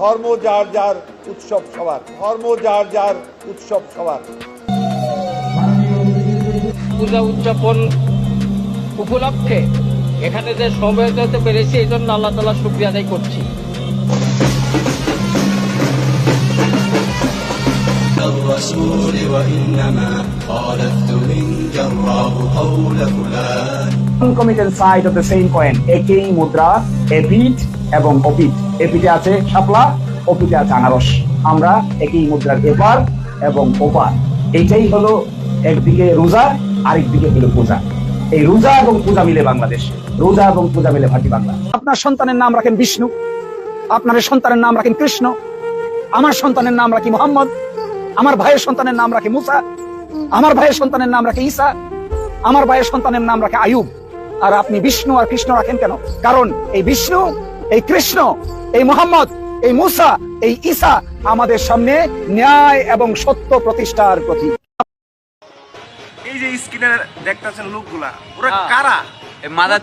ধর্ম যার যার উৎসব সবার ধর্ম যার যার উৎসব সবার পূজা উদযাপন উপলক্ষে এখানে যে সমবেত হতে পেরেছি এই জন্য আল্লাহ তালা শুক্রিয়া আদায় করছি الرسول وإنما خالفت إن جراه قول فلان concomitant side of the same coin একই মুদ্রা এপিট এবং অপিট এপিটে আছে শাপলা অপিটে আছে আনারস। আমরা একই মুদ্রার এপার এবং ওপার। এইটাই হলো একদিকে রোজা, আরেকদিকে হলো পূজা। এই রোজা এবং পূজা মিলে বাংলাদেশ। রোজা এবং পূজা মিলে ভাটি বাংলা। আপনার সন্তানের নাম রাখেন বিষ্ণু। আপনার সন্তানের নাম রাখেন কৃষ্ণ। আমার সন্তানের নাম রাখি মোহাম্মদ। আমার ভাইয়ের সন্তানের নাম রাখে মুসা। আমার ভাইয়ের সন্তানের নাম রাখে ঈসা। আমার ভাইয়ের সন্তানের নাম রাখে আয়ুব। আর আপনি বিষ্ণু আর কৃষ্ণ রাখেন কেন? কারণ এই বিষ্ণু এই কৃষ্ণ এই মোহাম্মদ এই মুসা এই ঈসা আমাদের সামনে ন্যায় এবং সত্য প্রতিষ্ঠার প্রতীক। এই যে স্ক্রিনে দেখতেছেন লোকগুলা ওরা হ্যাঁ। কারা? মাদার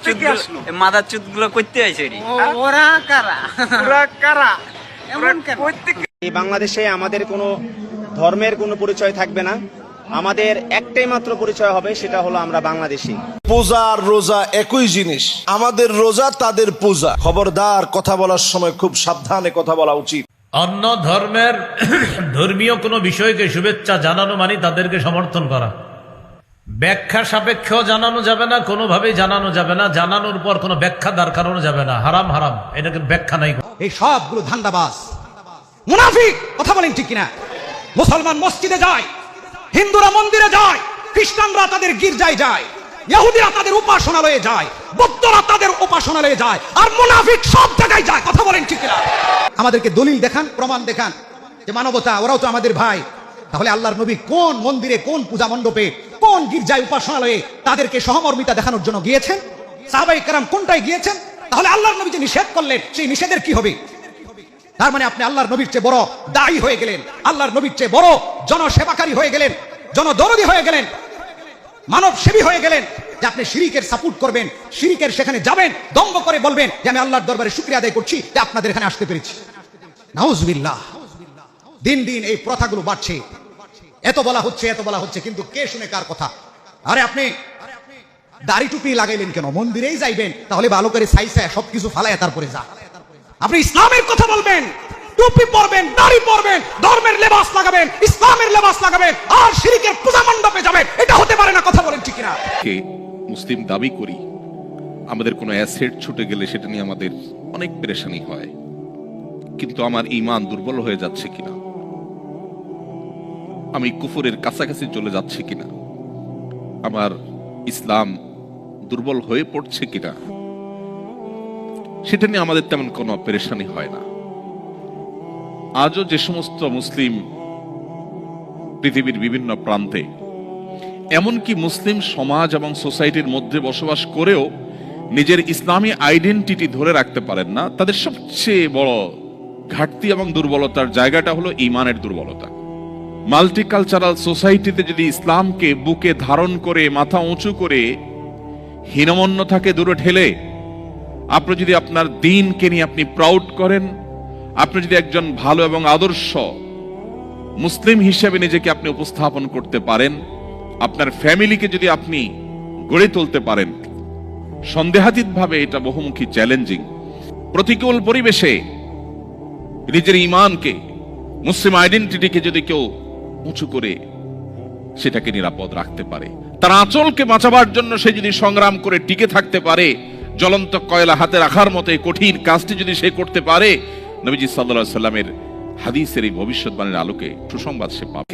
মাদারগুলো করতে আইছে ওরা কারা? ওরা কারা? এমন কেন? এই বাংলাদেশে আমাদের কোনো ধর্মের কোনো পরিচয় থাকবে না। আমাদের একটাই মাত্র পরিচয় হবে সেটা হলো আমরা বাংলাদেশী। পূজা আর রোজা একই জিনিস। আমাদের রোজা তাদের পূজা। খবরদার কথা বলার সময় খুব সাবধানে কথা বলা উচিত। অন্য ধর্মের ধর্মীয় কোনো বিষয়কে শুভেচ্ছা জানানো মানে তাদেরকে সমর্থন করা। ব্যাখ্যা সাপেক্ষ জানানো যাবে না কোনোভাবেই জানানো যাবে না। জানানোর পর কোনো ব্যাখ্যা দাঁড় করানো যাবে না। হারাম হারাম। এটাকে ব্যাখ্যা নাই। এই সবগুলো ধান্দাবাজ। মুনাফিক! কথা বলেন ঠিক কিনা? মুসলমান মসজিদে যায় হিন্দুরা মন্দিরে যায়, খ্রিস্টানরা তাদের গির্জায় যায়, ইহুদিরা তাদের উপাসনালয়ে যায়, বৌদ্ধরা তাদের উপাসনালয়ে যায়, আর মুনাফিক সব জায়গায় যায়, কথা বলেন ঠিক কিনা? আমাদেরকে দলিল দেখান, প্রমাণ দেখান, যে মানবতা, ওরাও তো আমাদের ভাই। তাহলে আল্লাহর নবী কোন মন্দিরে, কোন পূজা মণ্ডপে, কোন গির্জায় উপাসনালয়ে তাদেরকে সহমর্মিতা দেখানোর জন্য গিয়েছেন? সাহাবাই কারাম কোনটায় গিয়েছেন? তাহলে আল্লাহর নবী যে নিষেধ করলেন, সেই নিষেধের কি হবে? তার মানে আপনি আল্লাহর নবীর চেয়ে বড় দায়ী হয়ে গেলেন, আল্লাহর নবীর চেয়ে বড় জনসেবাকারী হয়ে গেলেন জনদরদি হয়ে গেলেন মানব সেবী হয়ে গেলেন, যে আপনি শিরিকের সাপোর্ট করবেন, শিরিকের সেখানে যাবেন দম্ব করে বলবেন যে আমি আল্লাহর দরবারে শুক্রিয়া আদায় করছি, যে আপনাদের এখানে আসতে পেরেছি। নাউজবিল্লাহ, দিন দিন এই প্রথাগুলো বাড়ছে। এত বলা হচ্ছে, এত বলা হচ্ছে, কিন্তু কে শুনে কার কথা? আরে আপনি দাড়ি টুপি লাগাইলেন কেন? মন্দিরেই যাইবেন, তাহলে ভালো করে সাইসায় সবকিছু ফালায় তারপরে যা। আপনি ইসলামের কথা বলবেন টুপি পরবেন, দাড়ি পরবেন, ধর্মের লেবাস লাগাবেন, ইসলামের লেবাস লাগাবেন, আর শিরিকের পূজা মণ্ডপে যাবেন। এটা হতে পারে না, কথা বলেন ঠিক কিনা? কে মুসলিম দাবি করি, আমাদের কোনো অ্যাসেট ছুটে গেলে সেটা নিয়ে আমাদের অনেক পেরেশানি হয়। কিন্তু আমার ইমান দুর্বল হয়ে যাচ্ছে কিনা? আমি কুফরের কাছাকাছি চলে যাচ্ছে কিনা? আমার ইসলাম দুর্বল হয়ে পড়ছে কিনা? সেটা নিয়ে আমাদের তেমন কোনো পেরেশানি হয় না। আজও যে সমস্ত মুসলিম পৃথিবীর বিভিন্ন প্রান্তে, এমনকি মুসলিম সমাজ এবং সোসাইটির মধ্যে বসবাস করেও নিজের ইসলামী আইডেন্টিটি ধরে রাখতে পারেন না, তাদের সবচেয়ে বড় ঘাটতি এবং দুর্বলতার জায়গাটা হলো ইমানের দুর্বলতা। মাল্টিকালচারাল সোসাইটিতে যদি ইসলামকে বুকে ধারণ করে, মাথা উঁচু করে হীনমন্য থাকে দূরে ঠেলে, আপনি যদি আপনার দিনকে নিয়ে আপনি প্রাউড করেন আপনি যদি একজন ভালো এবং আদর্শ মুসলিম হিসেবে নিজেকে আপনি উপস্থাপন করতে পারেন, আপনার ফ্যামিলিকে যদি আপনি গড়ে তুলতে পারেন সন্দেহাতীত ভাবে এটা বহুমুখী চ্যালেঞ্জিং। প্রতিকূল পরিবেশে নিজের ইমানকে মুসলিম আইডেন্টিটিকে যদি কেউ উঁচু করে সেটাকে নিরাপদ রাখতে পারে। তার আঁচলকে বাঁচাবার জন্য সে যদি সংগ্রাম করে টিকে থাকতে পারে, জ্বলন্ত কয়লা হাতে রাখার মতো কঠিন কাজটি যদি সে করতে পারে নবীজি সাল্লাহ সাল্লামের হাদিসের এই ভবিষ্যৎবাণীর আলোকে সুসংবাদ সে পাবে।